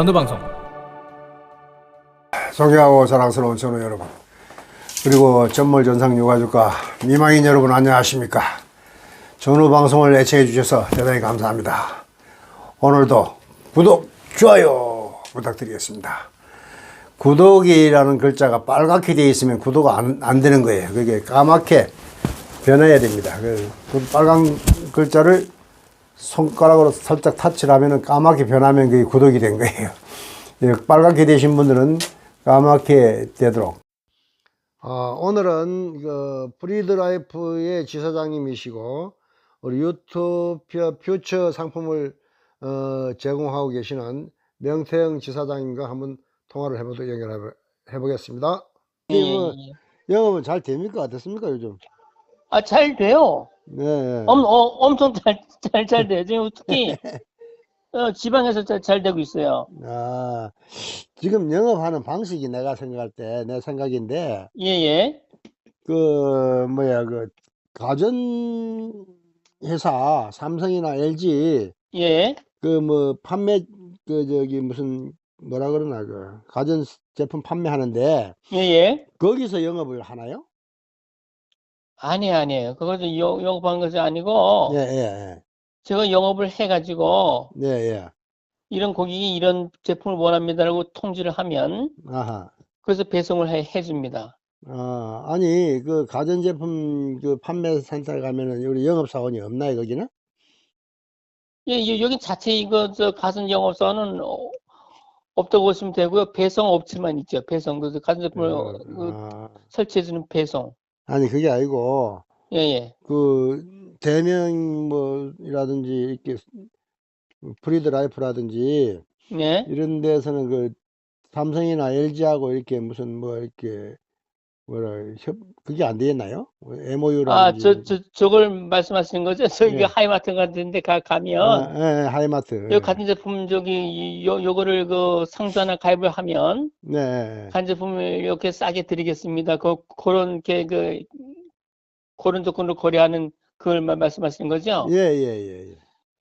전후 방송. 존경하고 사랑스러운 전우 여러분. 그리고 전몰 전상 유가족과 미망인 여러분 안녕하십니까? 전후 방송을 애청해 주셔서 대단히 감사합니다. 오늘도 구독 좋아요 부탁드리겠습니다. 구독이라는 글자가 빨갛게 되어 있으면 구독 안, 안 되는 거예요. 그게 까맣게 변해야 됩니다. 그, 그 빨간 글자를 손가락으로 살짝 타치를 하면 까맣게 변하면 그게 구독이 된 거예요 예, 빨갛게 되신 분들은 까맣게 되도록. 어, 오늘은 그 브리드라이프의 지사장님이시고 우리 유토피아 퓨처 상품을 어, 제공하고 계시는 명태영 지사장님과 한번 통화를 해보도록 연결해 보겠습니다. 예, 예, 예. 영업은 잘 됩니까? 어떻습니까 요즘? 아, 잘 돼요. 네. 엄, 어, 엄청 잘, 잘, 잘 돼요. 지금 특히, 어, 지방에서 잘, 잘 되고 있어요. 아, 지금 영업하는 방식이 내가 생각할 때 내 생각인데 예, 예. 그 뭐야 그 가전 회사 삼성이나 LG 예. 그 뭐 판매 그 저기 무슨 뭐라 그러나 그 가전 제품 판매하는데 예, 예. 거기서 영업을 하나요? 아니에요, 아니에요. 그것도 영, 영업한 것이 아니고, 예, 예, 제가 영업을 해가지고, 예. 예, 예. 이런 고객이 이런 제품을 원합니다라고 통지를 하면, 아하. 그래서 배송을 해, 해줍니다. 아, 아니 그 가전 제품 그 판매 센터에 가면은 우리 영업 사원이 없나요, 거기는? 예, 예, 여기 자체 이거, 저, 가전 영업사는 어, 없다고 보시면 되고요. 배송 업체만 있죠. 배송. 그 가전 제품을 어, 그 아, 설치해주는 배송. 아니 그게 아니고 예, 예. 그 대명 뭐라든지 이렇게 프리드 라이프라든지 예. 이런 데서는 그 삼성이나 LG하고 이렇게 무슨 뭐 이렇게 뭐라 협 그게 안 되겠나요? 뭐 아, MOU라든지 저, 저, 저걸 말씀하시는 거죠? 저기 예. 하이마트 같은 데 가, 아, 가면, 예, 예, 하이마트 요 같은 제품, 저기, 요, 요거를 그 상주 하나 가입을 하면, 네한 제품을 이렇게 싸게 드리겠습니다. 그, 그런, 게, 그, 그런 조건으로 거래하는 그걸 말- 말씀하시는 거죠? 예 예 예 예,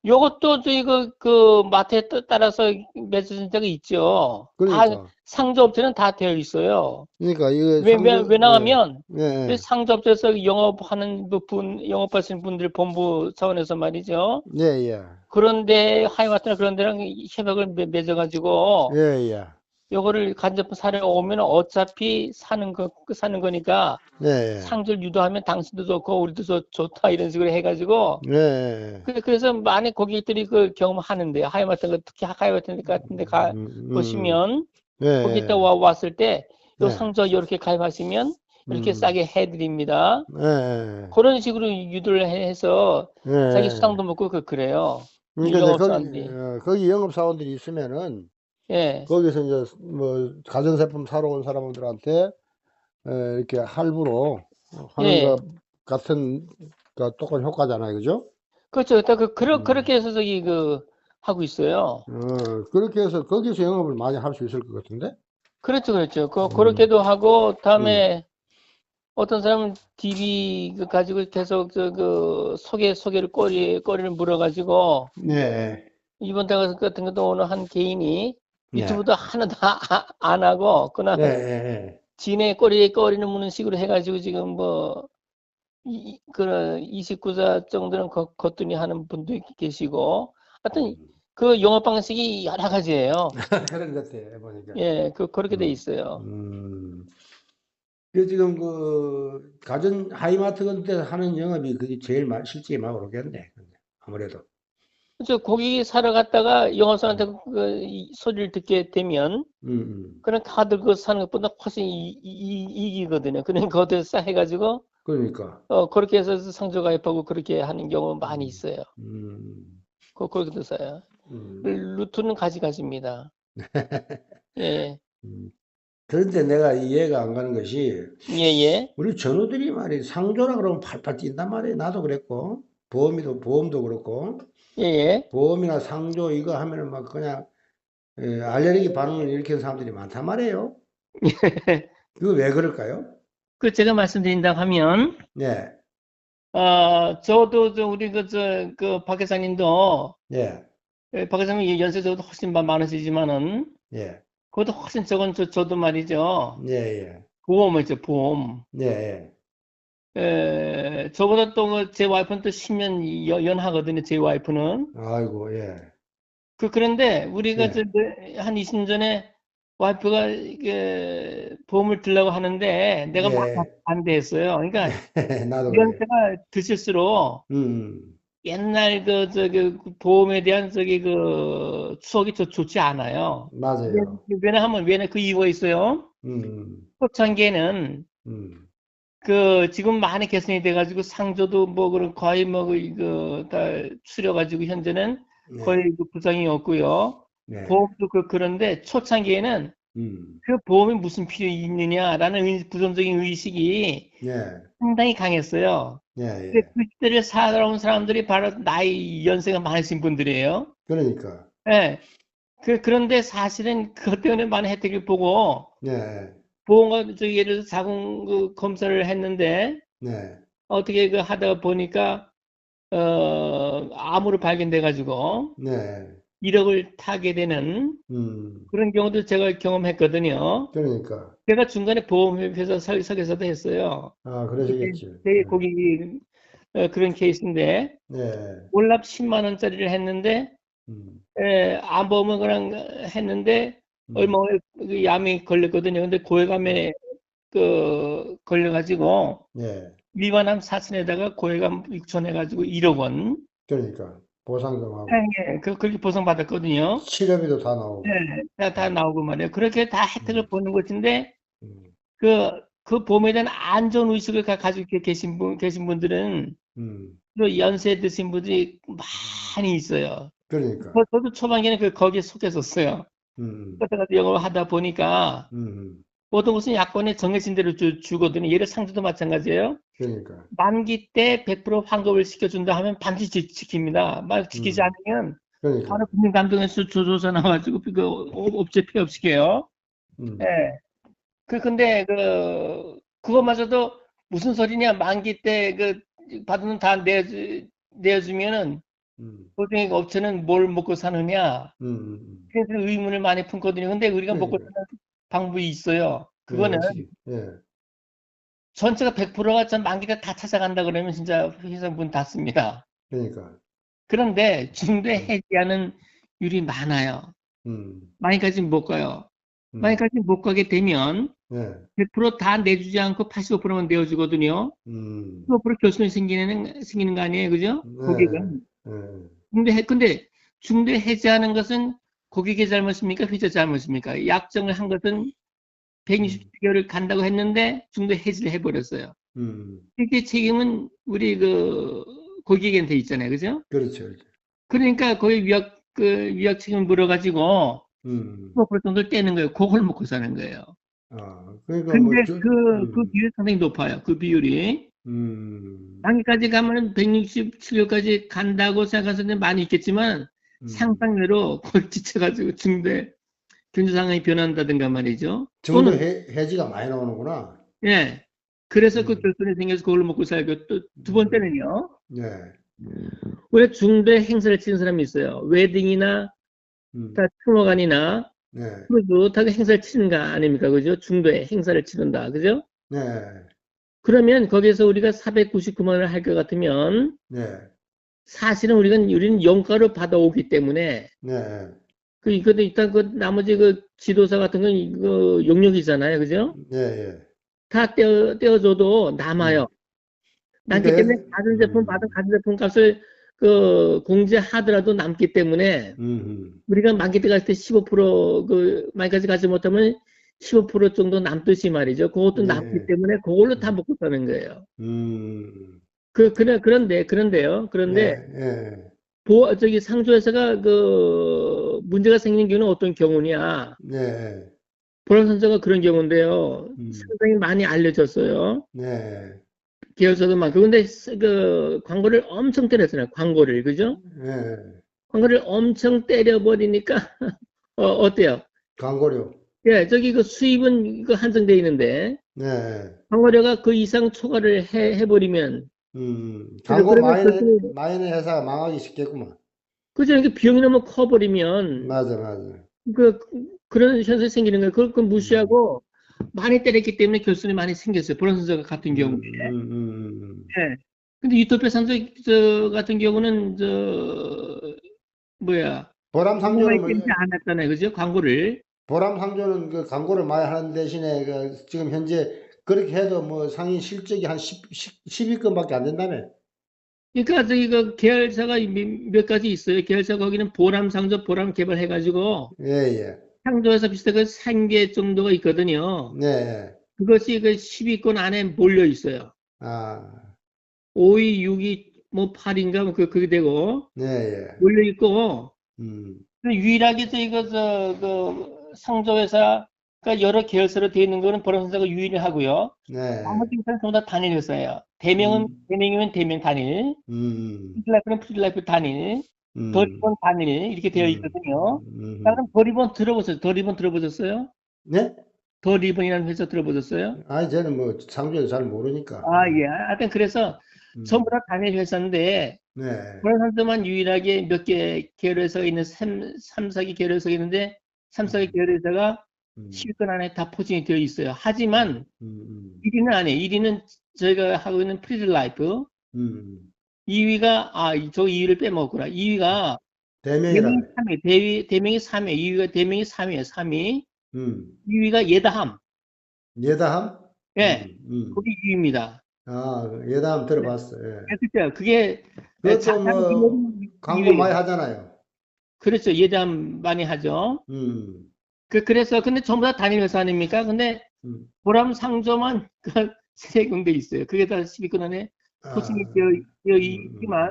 요것도 저희 그, 그, 마트에 따- 따라서 맺어진 데가 있죠. 다, 그러니까 상조업체는 다 되어 있어요. 그러니까 이거 왜, 왜, 상조- 왜 나가면, 예, 예, 그 상조업체에서 영업하는 그 분, 영업하시는 분들 본부 차원에서 말이죠. 예, 예, 그런데 하이마트나 그런 데랑 협약을 맺- 맺어가지고 예, 예, 요거를 간접분 사러 오면 어차피 사는 거 사는 거니까 예, 예, 상주를 유도하면 당신도 좋고 우리도 좋, 좋다 이런 식으로 해가지고 예, 예. 그래- 그래서 많은 고객들이 그 경험하는데 하이마트 특히 하이마트 같은 데 가 음, 음, 보시면 예, 거기 예, 때 와, 왔을 때요 네. 상조 이렇게 가입하시면 이렇게 음. 싸게 해드립니다. 예, 예, 그런 식으로 유도를 해서 예. 자기 수당도 먹고 그 그래요. 그러니까 거기, 영업사원들이. 어, 거기 영업 사원들이 있으면은 예. 거기서 이제 뭐 가전제품 사러 온 사람들한테 에, 이렇게 할부로 하는 예. 것 같은 그 똑같은 효과잖아요, 그죠? 그렇죠. 딱 그, 그러, 음. 그렇게 해서 저기 그 하고 있어요. 어, 그렇게 해서 거기서 영업을 많이 할 수 있을 것 같은데? 그렇죠, 그렇죠. 그, 음. 그렇게도 하고, 다음에 어떤 사람은 DB 그 가지고 계속 저, 그 소개, 소개를 꼬리, 꼬리를 물어가지고, 네. 이번 달 같은 것도 오늘 한 개인이 네. 유튜브도 하나도 아- 안 하고, 그냥 네, 네, 지네 꼬리에 꼬리를 무는 식으로 해가지고 지금 뭐, 이, 이- 그런 29자 정도는 거, 거뜬히 하는 분도 계시고, 하여튼 그 영업 방식이 여러 가지예요. 그런 것 같아, 보니까. 예, 그, 그렇게 돼 음. 있어요. 음. 그 지금 그 가전 하이마트 같은 데 하는 영업이 그게 제일 마- 실제 많이 오르겠네. 아무래도. 저 고기 사러 갔다가 영업사한테 그이 소리를 듣게 되면 음, 음. 그런 카드 그 사는 것보다 훨씬 이, 이, 이기거든요. 그런 거들 싸 해가지고 그러니까. 어 그렇게 해서 상조 가입하고 그렇게 하는 경우 많이 있어요. 음, 그 그렇게도 써요. 음. 루트는 가지가지입니다. 예, 음. 그런데 내가 이해가 안 가는 것이 예, 예, 우리 전우들이 말이 상조라 그러면 팔팔 뛴단 말이에요. 나도 그랬고 보험이도 보험도 그렇고 예, 예. 보험이나 상조 이거 하면은 막 그냥 에, 알레르기 반응을 일으키는 사람들이 많단 말이에요. 그거 왜 그럴까요? 그 제가 말씀드린다 하면 네, 어 저도 저 우리 그저그박 회장님도 네, 예, 박 회장님 연세 저보다 훨씬 마- 많으시지만은 예, 그것도 훨씬 적은 저, 저도 말이죠. 예, 예, 보험 있죠, 보험. 예, 예. 에, 저보다 또그제 와이프는 또 10년 연- 연하거든요, 제 와이프는. 아이고, 예, 그, 그런데 우리가 네. 저, 그한 20년 전에 와이프가 이게 보험을 들라고 하는데 내가 막 예. 반대했어요. 그러니까 나도 그래. 연세가 드실수록 음, 옛날 그 저기 그 보험에 대한 저기 그 추억이 좋, 좋지 않아요. 맞아요. 왜냐하면 왜냐 그 이유가 있어요. 음, 초창기에는 음, 그 지금 많이 개선이 돼가지고 상조도 뭐 그런 거의 뭐 이거 다 추려가지고 현재는 네, 거의 그 부상이 없고요. 네, 보험도 그 그런데 초창기에는 음, 그 보험이 무슨 필요 있느냐라는 의- 부정적인 의식이 예, 상당히 강했어요. 예, 근데 예. 그 시대를 살아온 사람들이 바로 나이 연세가 많으신 분들이에요. 그러니까, 예. 그, 그런데 사실은 그것 때문에 많은 혜택을 보고 예, 보험과 저기 예를 들어서 자궁 그 검사를 했는데 네, 어떻게 그 하다 보니까 어 암으로 발견돼 가지고 네, 1억을 타게 되는 음, 그런 경우도 제가 경험했거든요. 그러니까, 제가 중간에 보험회사 설- 설계사도 했어요. 아, 그러시겠죠. 되게 고객이 어, 그런 케이스인데 네, 월납 10만 원짜리를 했는데 음, 에, 암보험을 그냥 했는데 음, 얼마 후에 그 암이 걸렸거든요. 근데 고해감에 그 걸려가지고 네, 일반암 사천에다가 고해감 6천 해가지고 1억 원 그러니까, 보상금 하고, 예, 그 그렇게 보상 받았거든요. 치료비도 다 나오고, 네, 다, 다 나오고 말이에요. 그렇게 다 혜택을 보는 것인데 음, 그, 그 보험에 대한 안전 의식을 가- 가지고 계신 분 계신 분들은 음, 또 연세 드신 분들이 많이 있어요. 그러니까, 저- 저도 초반에는 그 거기에 속했었어요. 음, 그러다가 영업을 하다 보니까 음, 모든 것은 약관에 정해진 대로 주, 주거든요. 예를 상주도 마찬가지예요. 그러니까, 만기 때 100% 환급을 시켜준다 하면 반드시 지, 지킵니다. 만약 지키지 음. 않으면 그러니까, 바로 국민감독원에서 조조사 나와가지고 그 업- 업체 폐업시켜요. 음, 예. 그 근데 그 그거마저도 무슨 소리냐? 만기 때 그 받은 돈다 내주 내주면은 음, 보통 업체는 뭘 먹고 사느냐? 음, 음, 그래서 의문을 많이 품거든요. 근데 우리가 먹고 그러니까. 사는 방법이 있어요. 그거는 예, 전체가 100%가 전 만기 때다 찾아간다 그러면 진짜 회사 문 닫습니다. 그러니까, 그런데 중대 해지하는 율이 많아요. 음, 만기까지 못 가요. 음, 만기까지 못 가게 되면 예, 100%다 내주지 않고 85%만 내어주거든요. 음, 15% 결손이 생기는, 생기는 거 아니에요. 그죠? 네. 고객은. 예, 중대, 해- 근데 중대 해지하는 것은 고객의 잘못입니까? 회사 잘못입니까? 약정을 한 것은 160개월을 간다고 했는데 중대 해지를 해버렸어요. 음, 실제 책임은 우리 그 고객한테 있잖아요. 그죠? 그렇죠, 그렇죠. 그러니까 거기 위약, 그 위약 책임을 물어가지고 음, 15% 정도를 떼는 거예요. 그걸 먹고 사는 거예요. 아, 그러니까 근데 뭐, 저- 그, 음, 그 비율이 상당히 높아요. 그 비율이. 음, 단기까지 가면은 167일까지 간다고 생각하는 사람들이 많이 있겠지만 음, 상상외로 거의 지쳐가지고 중대 경제 상황이 변한다든가 말이죠. 정도 해, 해지가 많이 나오는구나. 예. 그래서 그 음. 결손이 생겨서 그걸로 먹고 살고 또 두 번째는요. 네, 왜 중대 행사를 치는 사람이 있어요. 웨딩이나 음, 다 추모관이나 네, 그래도 다 행사를 치는 거 아닙니까? 그죠? 중대 행사를 치른다. 그죠? 네, 그러면 거기서 우리가 499만 원을 할 것 같으면 네, 사실은 우리가 우리는 영가로 받아오기 때문에 네, 그 이것도 일단 그 나머지 그 지도사 같은 건 이거 용역이잖아요, 그죠? 네, 예. 다 떼어 떼어줘도 남아요. 남기 근데- 때문에 제품 음. 받은 가전 제품 값을 그 공제하더라도 남기 때문에 음, 우리가 만기 때갈때 15%그 만기까지 가지 못하면 15% 정도 남듯이 말이죠. 그것도 네. 남기 때문에 그걸로 다 먹고 사는 거예요. 음, 그 그래 그런데 그런데요. 그런데 네, 예, 보 저기 상조회사가 그 문제가 생기는 경우는 어떤 경우냐? 네, 보라선자가 그런 경우인데요. 음. 상당히 많이 알려졌어요. 네, 계열사도 많고. 근데 스- 그 광고를 엄청 때렸잖아요. 광고를. 그죠? 네, 광고를 엄청 때려버리니까 어, 어때요? 광고료. 예, 저기 그 수입은 그 한정돼 있는데 네, 광고료가 그 이상 초과를 해, 해버리면 음, 광고 그러면 많이, 그것도- 많이 낸 회사가 망하기 쉽겠구만. 그죠? 이게 비용이 너무 커버리면 맞아, 맞아. 그 그런 현상이 생기는 거예요. 그걸 그 무시하고 많이 때렸기 때문에 결손이 많이 생겼어요. 선수 같은 경우에. 음, 음, 음, 예. 근데 유토피아 저 같은 경우는 저 뭐야 보람 상조는 뭐, 때리지 않았잖아요. 그죠? 광고를. 보람 상조는 그 광고를 많이 하는 대신에 그 지금 현재 그렇게 해도 뭐 상위 실적이 한 10, 10, 10위권밖에 안 된다며. 그러니까 그 계열사가 몇, 몇 가지 있어요. 계열사 거기는 보람 상조, 보람 개발 해 가지고 예, 예. 상조에서 비슷하게 3개 정도가 있거든요. 네, 예. 그것이 그 10위권 안에 몰려 있어요. 아, 5위, 6위, 뭐 8인가 뭐 그, 그게 되고 네, 예. 몰려 있고 음, 그 유일하게 저, 그 상조회사가 여러 계열사로 되어 있는 거는 보람 상조가 유일하고요. 네. 나머지 회사는 전부 다 단일 회사예요. 대명은 음. 대명이면 대명 단일, 음, 프리라이프는 프리라이프 단일, 음, 더리본 단일 이렇게 되어 음. 있거든요. 음, 자, 그럼 더리본 들어보셨어요? 더리본 들어보셨어요? 네? 더리본이라는 회사 들어보셨어요? 아니, 저는 뭐 상조를 잘 모르니까. 아, 예. 하여튼 그래서 음, 전부 다 단일 회사인데 네. 상조만 유일하게 몇 개 계열회사가 있는 3, 3, 4개 계열회사가 있는데 3, 4개 계열회사가 음, 10위권 안에 다 포진이 되어 있어요. 하지만 음, 음, 1위는 안 해요. 1위는 저희가 하고 있는 프리드 라이프 음. 2위가 아, 저 2위를 빼먹었구나. 2위가 대명이라. 대명이 3위, 대위, 대명이 3위, 2위가 대명이 3위에요. 3위. 음. 2위가 예다함. 예다함? 예. 음, 음. 거기 2위입니다. 아, 예다함 들어봤어. 예. 그렇죠. 그게 그것도 뭐 광고 2위예요. 많이 하잖아요. 그렇죠. 예다함 많이 하죠. 음, 그, 그래서 근데 전부 다 단일 회사 아닙니까? 근데 음. 보람 상조만 그 세 군데 있어요. 그게 다 10위권 안에 아, 포진이 되어, 되어 있지만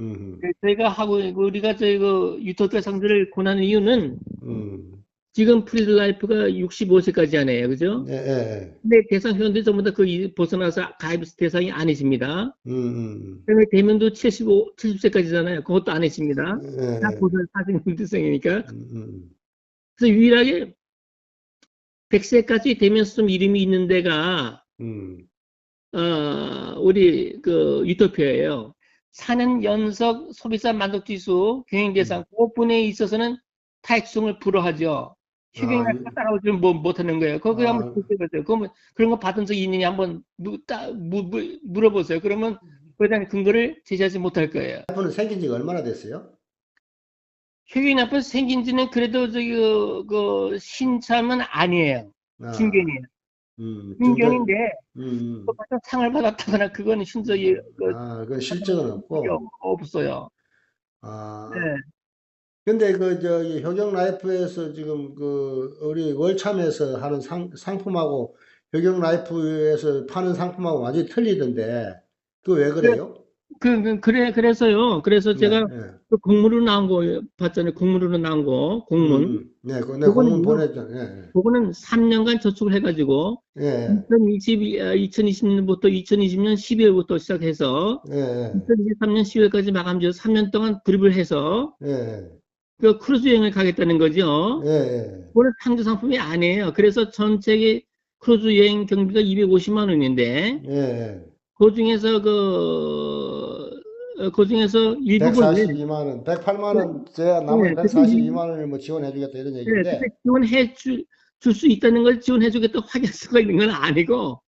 음, 네, 저희가 하고 우리가 저희 그 유토피아 상조를 권하는 이유는 음, 지금 프리드라이프가 65세까지 하네요. 그죠? 예, 예, 근데 대상 회원들이 전부 다 그 벗어나서 가입 대상이 아니십니다. 음, 음, 그다음에 대면도 75, 70세까지잖아요. 그것도 아니십니다. 예, 다 벗어나 사진 대상이니까. 음, 음, 그래서 유일하게 100세까지 되면서 좀 이름이 있는 데가 음, 어, 우리 그 유토피아예요. 4년 연속 소비자 만족 지수 경영 대상 그 부분에 있어서는 타액성을 불허하죠. 휴경이나 이- 따라오지 못, 못하는 거예요. 거기 아. 한번 보세요. 그러면 그런 거 받은 적이 있느냐 한번 무, 따, 무, 무, 물어보세요. 그러면 그에 대한 근거를 제시하지 못할 거예요. 아이폰은 생긴 지가 얼마나 됐어요? 휴경이 나쁜 생긴 지는 그래도 저기 그, 그 신참은 아니에요. 아, 중견이에요. 음, 중견인데 음, 음. 또 어떤 상을 받았다거나 그거는 신적이 그, 아, 그건 실적은 없고, 없어요. 아, 네. 근데 그 저기 효경 라이프에서 지금 그 우리 월참에서 하는 상, 상품하고 효경 라이프에서 파는 상품하고 완전히 틀리던데 그거 왜 그래요? 그, 그, 그래, 그래서요. 그래서 제가 네, 네. 그 공문으로 나온 거 봤잖아요. 공문으로 나온 거, 공문. 음, 네, 그거 내 그거는 공문 뭐- 보냈잖아요. 그거는 3년간 저축을 해가지고, 예, 예, 2020, 2020년부터 2020년 12월부터 시작해서, 예, 예, 2023년 10월까지 마감지어 3년 동안 구입을 해서, 예, 그 크루즈 여행을 가겠다는 거죠. 예, 예, 그거는 상주 상품이 아니에요. 그래서 전체의 크루즈 여행 경비가 250만 원인데, 예, 예. 그 중에서 그, 어, 그 중에서 일부분을 142만 원, 108만 원, 제가 나머지 네, 142만 원을 뭐 지원해 주겠다 이런 네, 얘기인데, 근데 지원해 줄 수 있다는 걸 지원해 주겠다 확인수가 있는 건 아니고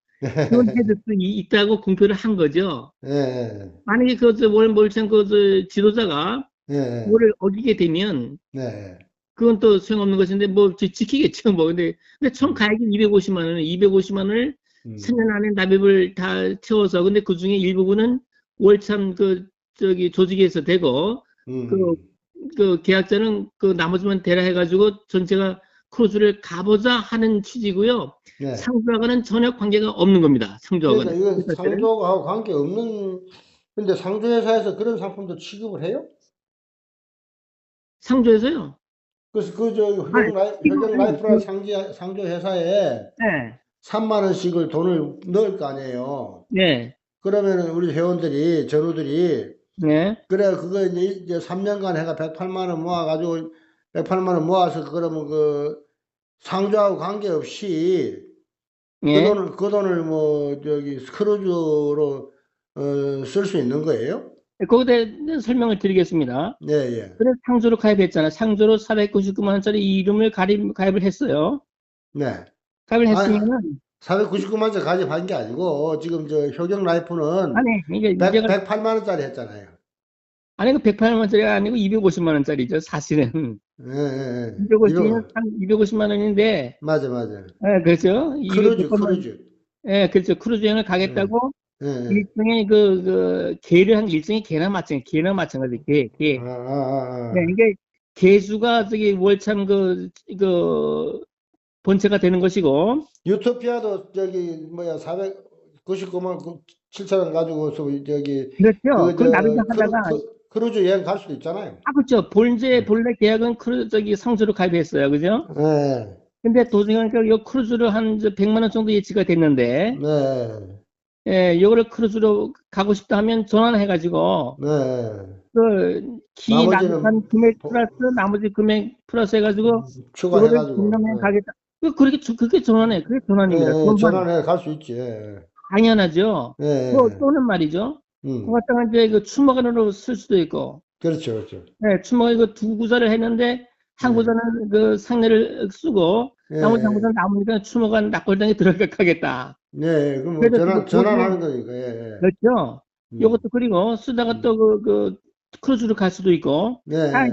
지원해 줄 수 있다고 공표를 한 거죠. 예, 예, 만약에 그월 몰창 그저 지도자가 예, 예, 그거를 어기게 되면 네, 그건 또 소용없는 것인데 뭐 지- 지키겠죠 뭐 근데 근데 총 가액이 250만 원을 250만 원을 음, 3년 안에 납입을 다 채워서 근데 그 중에 일부분은 월참 그 저기 조직에서 되고 음, 그- 그 계약자는 그 나머지만 대라 해가지고 전체가 크루즈를 가보자 하는 취지고요. 네. 상조하고는 전혀 관계가 없는 겁니다. 상조하고는. 그러니까 이건 상조하고 관계 없는 근데 상조회사에서 그런 상품도 취급을 해요? 상조에서요. 그래서 그저 효경 라이, 이거 효경 라이프라는 그- 상지 상조 회사에 네. 3만 원씩을 돈을 넣을 거 아니에요. 네. 그러면은 우리 회원들이 전우들이 네. 그래 그거 이제, 이제 3년간 해가 108만 원 모아 가지고 108만 원 모아서 그러면 그 상조하고 관계없이 그 네. 돈을 그 돈을 뭐 저기 크루즈로 어, 쓸 수 있는 거예요? 거기에 대해 설명을 드리겠습니다. 예, 예. 그래서 상조로 가입했잖아요. 상조로 499만 원짜리 이름을 가입, 가입을 했어요. 네. 가입을 아, 했으면은 499만 원 가입한 게 아니고 지금 저 효경 라이프는 아니 이게 100, 문제가 108만 원짜리 했잖아요. 아니 그 108만 원짜리가 아니고 250만 원짜리죠. 사실은 예, 예, 예. 250만 이거- 250만 원인데 맞아, 맞아. 예, 그렇죠. 크루즈, 200만 원- 크루즈. 예, 그렇죠. 크루즈 여행을 가겠다고 예, 예. 일종의 그, 그, 개를 한 일종의 개나 마찬가지, 개나 마찬가지, 개, 개. 아, 아, 아, 아. 네, 이게 개수가 저기 월참 그, 그, 본체가 되는 것이고, 유토피아도 저기 뭐야 499만 7천 원 가지고서 저기 그렇죠. 그, 저 나름 하다가, 크- 크루즈 여행 갈 수도 있잖아요. 아, 그렇죠. 본제, 본래 계약은 크루, 저기 상조로 가입했어요. 그죠? 네, 근데 도중에 그, 요 크루즈를 한 100만 원 정도 예치가 됐는데, 네, 예, 요거를 크루즈로 가고 싶다 하면 전환해가지고, 네. 그, 기 나머지는 납입한 금액 플러스 나머지 금액 플러스 해가지고, 이거를 추가해가지고. 네. 가겠다. 그, 그렇게, 주- 그게 전환해. 그게 전환입니다. 네, 전환. 전환해 갈 수 있지. 예. 당연하죠. 네. 또, 또는 말이죠. 음, 그 갖다가 이제 그 추모간으로 쓸 수도 있고, 그렇죠, 그렇죠. 네, 추모가 이거 두 구자를 했는데, 한 네. 구자는 그 상례를 쓰고, 예, 나머지 한 구자는 남으니까 추모간 납골당에 들어가겠다. 네, 그럼 뭐 전환, 그거- 전환하는 거니까. 예, 예. 그렇죠. 음. 요것도 그리고 쓰다가 음. 또 그, 그, 크루즈로 갈 수도 있고, 네. 아,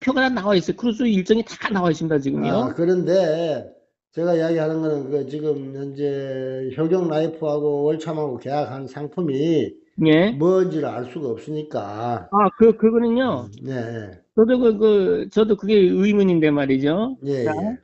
표가 다 나와 있어요. 크루즈 일정이 다 나와 있습니다, 지금요. 아, 그런데 제가 이야기하는 거는 그 지금 현재 효경 라이프하고 월참하고 계약한 상품이 예. 뭔지를 알 수가 없으니까. 아, 그, 그거는요. 네, 저도 그, 그, 저도 그게 의문인데 말이죠. 예, 자, 예.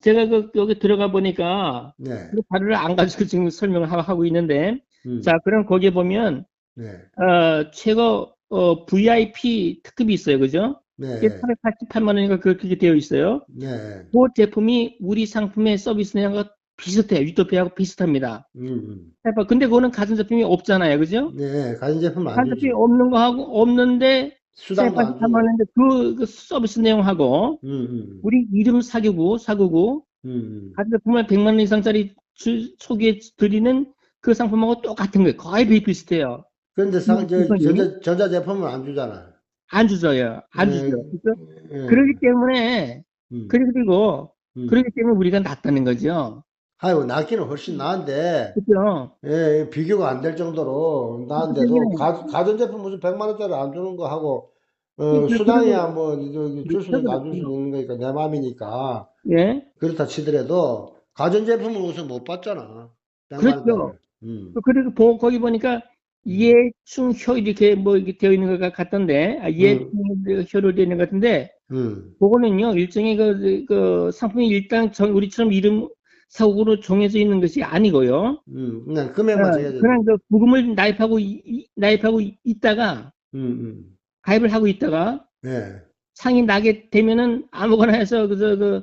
제가 그, 여기 들어가 보니까, 네, 그 자료를 안 가지고 지금 설명을 하- 하고 있는데, 음, 자, 그럼 거기에 보면, 네, 어, 최고, 어, VIP 특급이 있어요. 그죠? 네, 이게 488만 원인가 그렇게 되어 있어요. 네, 그 제품이 우리 상품의 서비스 내용과 비슷해요. 유토피아하고 비슷합니다. 음, 음. 근데 그거는 가전제품이 없잖아요. 그죠? 네, 가전제품 안 가전제품이. 없는 거하고, 없는데, 수당도 안 488만 원인데 그, 그 서비스 내용하고, 음, 음, 우리 이름 사교구, 사고구, 음, 음. 가전제품을 100만 원 이상짜리 주, 초기에 드리는 그 상품하고 똑같은 거예요. 거의 비슷비슷해요. 그런데 상, 저? 전자, 전자제품은 안 주잖아. 안 주져요. 안 네. 주죠. 그죠? 예. 그러기 때문에, 음, 그리고, 음. 그러기 때문에 우리가 낫다는 거죠. 아이고, 낫기는 훨씬 나은데, 그죠? 예, 비교가 안 될 정도로 나은데도 그러니까 가, 가전제품 무슨 100만 원짜리 안 주는 거 하고 어, 그러니까 수당이야 뭐 저기 줄 수도 있고 안줄 수도 있는 거니까 내 마음이니까 예. 그렇다 치더라도 가전제품은 우선 못 받잖아. 100만 그렇죠. 음. 그리고 보- 거기 보니까 예충효 이렇게 뭐 이렇게 되어 있는 것 같던데, 아, 예충효로 되어 있는 것 같은데, 음. 그거는요, 일종의 그, 그 상품이 일단 정, 우리처럼 이름 사고로 정해져 있는 것이 아니고요. 음. 그냥 금액만 어, 정해져. 그냥 그 부금을 나입하고, 이- 이- 나입하고 이- 있다가, 음, 음. 가입을 하고 있다가, 예. 상이 나게 되면은 아무거나 해서 그저 그,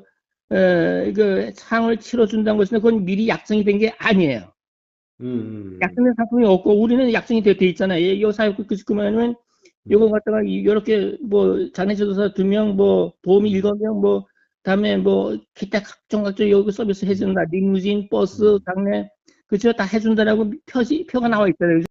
어, 그 상을 치러준다는 것은 그건 미리 약정이 된 게 아니에요. 음, 음. 약정된 상품이 없고 우리는 약정이 돼, 돼 있잖아요. 이- 요 사업 그 그만하면 요거 갖다가 이렇게 뭐 장례조사 두 명, 뭐 보험이 일곱 명, 뭐 다음에 뭐 기타 각종 각종 요구 서비스 해준다. 리무진, 버스, 장례 그죠 다 해준다라고 표시 표가 나와 있잖아요.